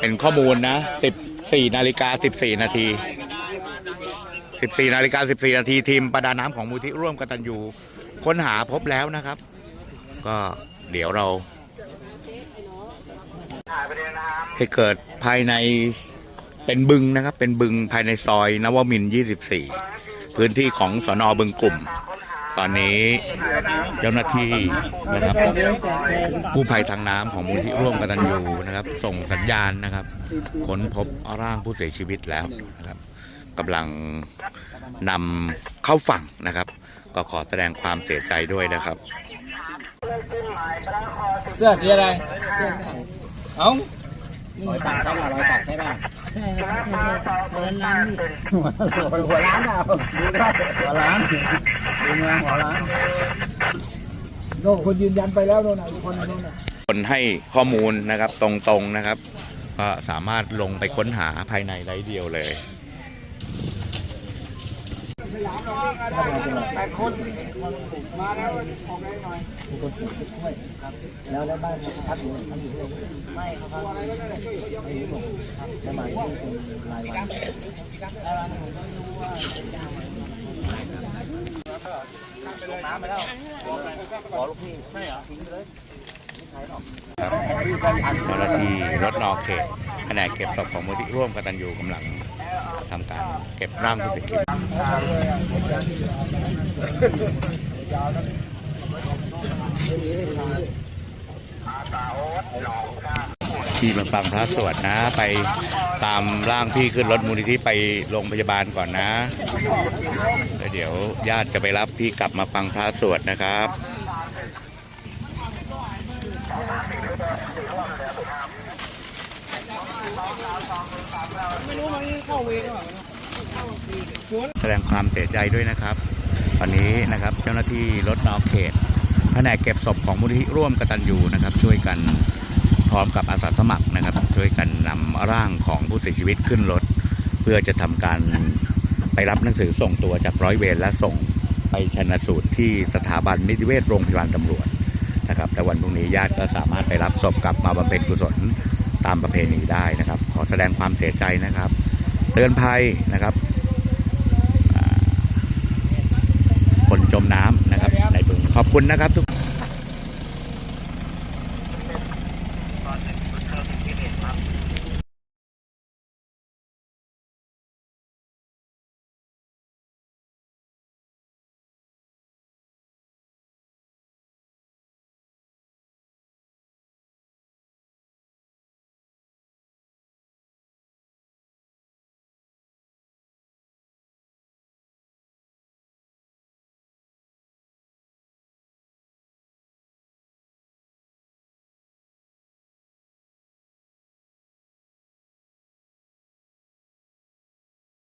เป็นข้อมูลนะ14นาฬิกา14นาที14นาฬิกา14นาทีทีมประดาน้ำของมูลที่ร่วมกตันยูค้นหาพบแล้วนะครับ ก็เดี๋ยวเราให้เกิดภายในเป็นบึงนะครับ เป็นบึงภายในซอยนวมิน 24 พื้นที่ของสอนอบึงกลุ่ม ตอนนี้เจ้าหน้าที่นะครับกู้ภัยทางน้ำของมูลที่ร่วมกตันยูนะครับ ส่งสัญญาณนะครับค้นพบร่างผู้เสียชีวิตแล้วนะครับกำลังนำเข้าฝั่งนะครับ ก็ขอแสดงความเสียใจด้วยนะครับ เสื้อสีอะไร เอ้า รอยตักใช่ป่ะรอยตักใช่ป่ะใช่ครับใช่ใช่ตอนนั้นร้านนี่หัวหัวร้านเปล่าดูด้วยหัวร้านดูงานหัวร้านโน่นคนยืนยันไปแล้วโน่นน่ะอีกคนนึงโน่นน่ะคนให้ข้อมูลนะครับตรงๆนะครับ ก็สามารถลงไปค้นหาภายในไร้เดียวเลยแปดคนมาแล้วออกได้หน่อยมีคนถูกด้วยครับแล้วแล้วบ้านเขาพักอยู่ พักอยู่ที่ไหนไม่ครับครับไม่รู้ผมครับจะมาที่เป็นรายวันรับเจ้าหน้าที่รถนอกเขตแผนกเก็บศพของมูลที่ร่วมกตันยูกำลังทำการเก็บร่างผู้เสียชีวิต ที่มาฟังพระสวดนะ ไปตามร่างพี่ขึ้นรถมูลนิธิไปโรงพยาบาลก่อนนะแล้วเดี๋ยวญาติจะไปรับพี่กลับมาฟังพระสวดนะครับแสดงความเสียใจด้วยนะครับ ตอนนี้นะครับเจ้าหน้าที่รถนอกเขตแผนกเก็บศพของมูลที่ร่วมกตันยูนะครับ ช่วยกัน พร้อมกับอาสาสมัครนะครับ ช่วยกันนำร่างของผู้เสียชีวิตขึ้นรถ เพื่อจะทำการไปรับหนังสือส่งตัวจากร้อยเวรและส่งไปชันสูตรที่สถาบันนิติเวชโรงพยาบาลตำรวจนะครับแต่วันพรุ่งนี้ญาติก็สามารถไปรับศพกลับมาบำเพ็ญกุศลตามประเพณีได้นะครับ ขอแสดงความเสียใจนะครับ เตือนภัยนะครับ คนจมน้ำนะครับในบึงขอบคุณนะครับทุก